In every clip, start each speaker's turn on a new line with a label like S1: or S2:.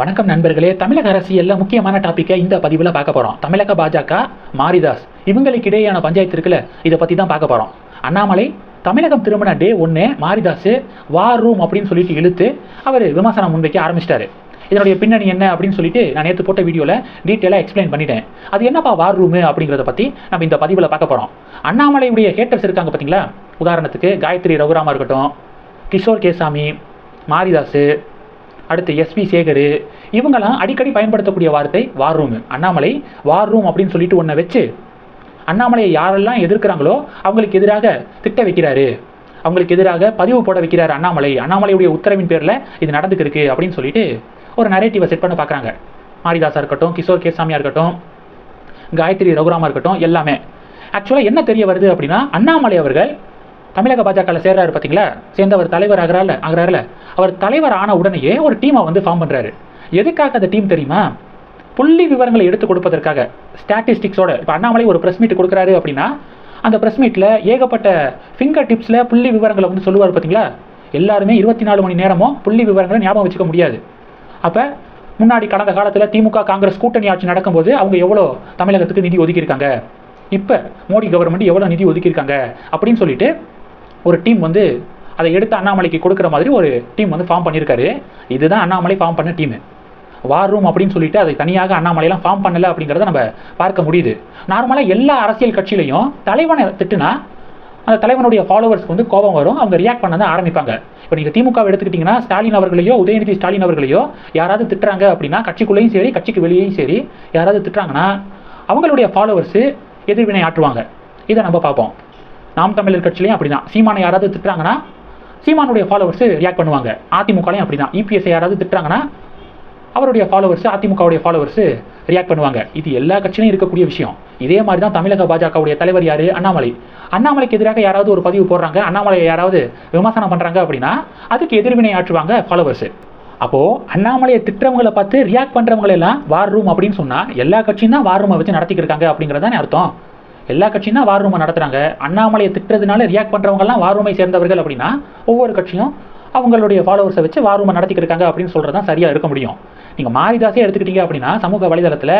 S1: வணக்கம் நண்பர்களே. தமிழக அரசியல்ல முக்கியமான டாப்பிக்கை இந்த பதிவில் பார்க்க போகிறோம் தமிழக பாஜக மாரிதாஸ் இவங்களுக்கு இடையேயான பஞ்சாயத்து இருக்குல்ல இதை பற்றி தான் பார்க்க போகிறோம் அண்ணாமலை தமிழகம் திரும்பின டே ஒன்று மாரிதாஸ் வார் ரூம் அப்படின்னு சொல்லிட்டு இழுத்து அவர் விமர்சனம் முன்வைக்க ஆரம்பிச்சிட்டாரு. இதனுடைய பின்னணி என்ன அப்படின்னு சொல்லிட்டு நான் நேற்று போட்ட வீடியோவில் டீட்டெயிலாக எக்ஸ்பிளைன் பண்ணிட்டேன். அது என்னப்பா வார் ரூமு அப்படிங்கிறத பற்றி நம்ம இந்த பதிவில் பார்க்க போகிறோம் அண்ணாமலையுடைய ஹேட்டர்ஸ் இருக்காங்க பார்த்தீங்களா உதாரணத்துக்கு காயத்ரி ரகுராமா இருக்கட்டும் கிஷோர் கேசாமி மாரிதாஸ் அடுத்து எஸ்பி சேகர் இவங்கெல்லாம் அடிக்கடி பயன்படுத்தக்கூடிய வார்த்தை war room Annamalai war room அப்படின்னு சொல்லிட்டு ஒன்றை வச்சு அண்ணாமலையை யாரெல்லாம் எதிர்க்கிறாங்களோ அவங்களுக்கு எதிராக திட்ட வைக்கிறாரு. அவங்களுக்கு எதிராக பதிவு போட வைக்கிறார் அண்ணாமலை. அண்ணாமலையுடைய உத்தரவின் பேரில் இது நடந்துக்கிருக்கு அப்படின்னு சொல்லிட்டு ஒரு நரேட்டிவை செட் பண்ண பார்க்குறாங்க மாரிதாஸாக இருக்கட்டும் கிஷோர் கேசாமியாக இருக்கட்டும் காயத்ரி ரகுராமா இருக்கட்டும் எல்லாமே. ஆக்சுவலாக என்ன தெரிய வருது அப்படின்னா அண்ணாமலை அவர்கள் தமிழக பாஜகவில் சேர்றாரு பார்த்தீங்களா சேர்ந்து அவர் தலைவர் ஆகிறாரில் ஆகிறாரில். அவர் தலைவர் ஆன உடனேயே ஒரு டீமை வந்து ஃபார்ம் பண்ணுறாரு எதுக்காக அந்த டீம் தெரியுமா? புள்ளி விவரங்களை எடுத்து கொடுப்பதற்காக. ஸ்டாட்டிஸ்டிக்ஸோட இப்போ அண்ணாமலை ஒரு ப்ரெஸ் மீட் கொடுக்குறாரு அப்படின்னா அந்த ப்ரெஸ் மீட்டில் ஏகப்பட்ட ஃபிங்கர் டிப்ஸில் புள்ளி விவரங்களை வந்து சொல்லுவார் பார்த்தீங்களா எல்லாருமே இருபத்தி நாலு மணி நேரமும் புள்ளி விவரங்களை ஞாபகம் வச்சுக்க முடியாது. அப்போ முன்னாடி கடந்த காலத்தில் திமுக காங்கிரஸ் கூட்டணி ஆட்சி நடக்கும்போது அவங்க எவ்வளோ தமிழகத்துக்கு நிதி ஒதுக்கியிருக்காங்க? இப்போ மோடி கவர்மெண்ட் எவ்வளோ நிதி ஒதுக்கியிருக்காங்க? அப்படின்னு சொல்லிட்டு ஒரு டீம் வந்து அதை எடுத்து அண்ணாமலைக்கு கொடுக்குற மாதிரி ஒரு டீம் வந்து ஃபார்ம் பண்ணியிருக்காரு. இதுதான் அண்ணாமலை ஃபார்ம் பண்ண டீமு வார் ரூம் அப்படின்னு சொல்லிட்டு அதை தனியாக அண்ணாமலையெல்லாம் ஃபார்ம் பண்ணலை அப்படிங்கிறத நம்ம பார்க்க முடியுது. நார்மலாக எல்லா அரசியல் கட்சியிலையும் தலைவனை திட்டுனா அந்த தலைவனுடைய ஃபாலோவர்ஸ்க்கு வந்து கோபம் வரும். அவங்க ரியாக்ட் பண்ண தான் ஆரம்பிப்பாங்க. இப்போ நீங்கள் திமுக எடுத்துக்கிட்டிங்கன்னா ஸ்டாலின் அவர்களையோ உதயநிதி ஸ்டாலின் அவர்களையோ யாராவது திட்டுறாங்க அப்படின்னா கட்சிக்குள்ளேயும் சரி கட்சிக்கு வெளியேயும் சரி யாராவது திட்டுறாங்கன்னா அவங்களுடைய ஃபாலோவர்ஸு எதிர்வினை ஆற்றுவாங்க. இதை நம்ம பார்ப்போம். நாம் தமிழர் கட்சியிலையும் அப்படிதான். சீமானை யாராவது திட்டுறாங்கன்னா சீமானுடைய ஃபாலோவர்ஸ் ரியாக்ட் பண்ணுவாங்க. அதிமுகலையும் அப்படிதான். இபிஎஸ் யாராவது திட்டுறாங்கன்னா அவருடைய ஃபாலோவர்ஸ் அதிமுகவுடைய ஃபாலோவர்ஸ் ரியாக்ட் பண்ணுவாங்க. இது எல்லா கட்சியிலும் இருக்கக்கூடிய விஷயம். இதே மாதிரி தான் தமிழக பாஜகவுடைய தலைவர் யாரு? அண்ணாமலை. அண்ணாமலைக்கு எதிராக யாராவது ஒரு பதிவு போடுறாங்க அண்ணாமலையை யாராவது விமர்சனம் பண்ணுறாங்க அப்படின்னா அதுக்கு எதிர்வினை ஆற்றுவாங்க ஃபாலோவர்ஸ் அப்போது அண்ணாமலையை திட்டுறவங்களை பார்த்து ரியாக்ட் பண்ணுறவங்களெல்லாம் எல்லாம் வார் ரூம் அப்படின்னு சொன்னால் எல்லா கட்சியும் தான் வார் ரூமை வச்சு நடத்திக்கிட்டு இருக்காங்க அப்படிங்கிறதானே அர்த்தம். எல்லா கட்சியும் தான் வார் ரூமை நடத்துகிறாங்க அண்ணாமலையை திட்டுறதுனால ரியாக்ட் பண்ணுறவங்கலாம் வார் ரூமை சேர்ந்தவர்கள் அப்படின்னா ஒவ்வொரு கட்சியும் அவங்களுடைய ஃபாலோவர்ஸை வச்சு வார் ரூமை நடத்திக்கிட்டு இருக்காங்க அப்படின்னு சொல்கிறது தான் சரியாக இருக்க முடியும். நீங்கள் மாரிதாஸே எடுத்துக்கிட்டீங்க அப்படின்னா சமூக வலைதளத்தில்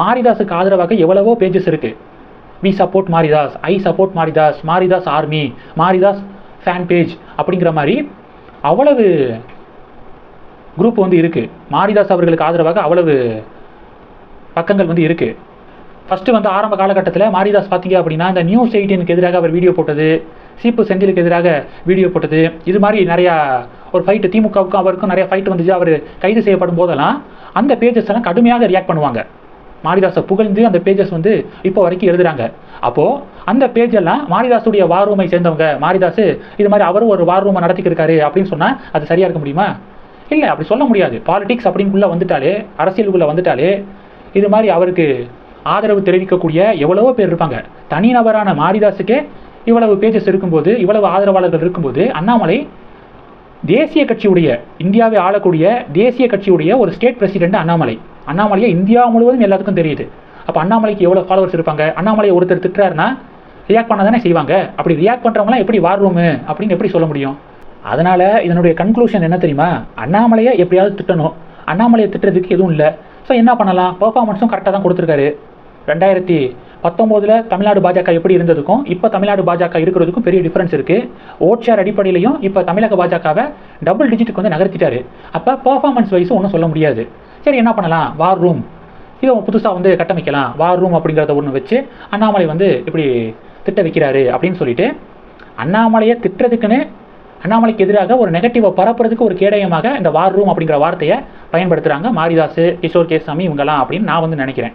S1: மாரிதாஸுக்கு ஆதரவாக எவ்வளவோ பேஜஸ் இருக்குது we support Maridhas I support Maridhas Maridhas army Maridhas fan page அப்படிங்கிற மாதிரி அவ்வளவு குரூப் வந்து இருக்குது மாரிதாஸ் அவர்களுக்கு ஆதரவாக அவ்வளவு பக்கங்கள் வந்து இருக்குது ஃபஸ்ட்டு வந்து ஆரம்ப காலகட்டத்தில் மாரிதாஸ் பார்த்தீங்க அப்படின்னா இந்த நியூஸ் எயிட்டீனுக்கு எதிராக அவர் வீடியோ போட்டது சீப்பு செந்திலுக்கு எதிராக வீடியோ போட்டது இது மாதிரி நிறையா ஒரு ஃபைட்டு திமுகவுக்கும் அவருக்கும் நிறைய ஃபைட் வந்துச்சு. அவர் கைது செய்யப்படும் போதெல்லாம் அந்த பேஜஸ் எல்லாம் கடுமையாக ரியாக்ட் பண்ணுவாங்க. மாரிதாஸை புகழ்ந்து அந்த பேஜஸ் வந்து இப்போ வரைக்கும் எழுதுறாங்க. அப்போது அந்த பேஜெல்லாம் மாரிதாஸுடைய வார் ரூமை சேர்ந்தவங்க மாரிதாஸ் இது மாதிரி அவரும் ஒரு வார் ரூமை நடத்திக்கிருக்காரு அப்படின்னு சொன்னால் அது சரியாக இருக்க முடியுமா? இல்லை அப்படி சொல்ல முடியாது. பாலிடிக்ஸ் அப்படிங்குள்ளே வந்துட்டாலே அரசியலுக்குள்ளே வந்துட்டாலே இது மாதிரி அவருக்கு ஆதரவு தெரிவிக்கக்கூடிய எவ்வளவோ பேர் இருப்பாங்க. தனிநபரான மாரிதாஸுக்கே இவ்வளவு பேஜஸ் இருக்கும்போது இவ்வளவு ஆதரவாளர்கள் இருக்கும்போது அண்ணாமலை தேசிய கட்சியுடைய இந்தியாவை ஆளக்கூடிய தேசிய கட்சியுடைய ஒரு ஸ்டேட் பிரசிடென்ட் அண்ணாமலை. அண்ணாமலையை இந்தியா முழுவதும் எல்லாத்துக்கும் தெரியுது. அப்போ அண்ணாமலைக்கு எவ்வளோ ஃபாலோவர்ஸ் இருப்பாங்க? அண்ணாமலையை ஒருத்தர் திட்டுறாருன்னா ரியாக்ட் பண்ண தானே செய்வாங்க? அப்படி ரியாக்ட் பண்ணுறவங்களாம் எப்படி வார் ரூமு அப்படின்னு எப்படி சொல்ல முடியும்? அதனால் இதனுடைய கன்க்ளூஷன் என்ன தெரியுமா? அண்ணாமலையை எப்படியாவது திட்டணும். அண்ணாமலையை திட்டுறதுக்கு எதுவும் இல்லை. ஸோ என்ன பண்ணலாம்? பர்ஃபார்மன்ஸும் கரெக்டாக தான் கொடுத்துருக்காரு. ரெண்டாயிரத்தி பத்தொம்போதில் தமிழ்நாடு பாஜக எப்படி இருந்ததுக்கும் இப்போ தமிழ்நாடு பாஜக இருக்கிறதுக்கும் பெரிய டிஃப்ரென்ஸ் இருக்குது ஓட் ஷேர் அடிப்படையிலையும் இப்போ தமிழக பாஜகவை டபுள் டிஜிட்டுக்கு வந்து நகர்த்திட்டாரு. அப்போ பர்ஃபார்மன்ஸ் வைஸ் ஒன்றும் சொல்ல முடியாது. சரி என்ன பண்ணலாம்? வார் ரூம் இதை புதுசாக வந்து கட்டமைக்கலாம். வார் ரூம் அப்படிங்கிறத ஒன்று வச்சு அண்ணாமலை வந்து இப்படி திட்ட வைக்கிறாரு அப்படின்னு சொல்லிட்டு அண்ணாமலையை திட்டுறதுக்குன்னு அண்ணாமலைக்கு எதிராக ஒரு நெகட்டிவை பரப்புறதுக்கு ஒரு கேடயமாக இந்த வார் ரூம் அப்படிங்கிற வார்த்தையை பயன்படுத்துகிறாங்க மாரிதாஸ் கிஷோர் கேசாமி இவங்கெல்லாம் அப்படின்னு நான் வந்து நினைக்கிறேன்.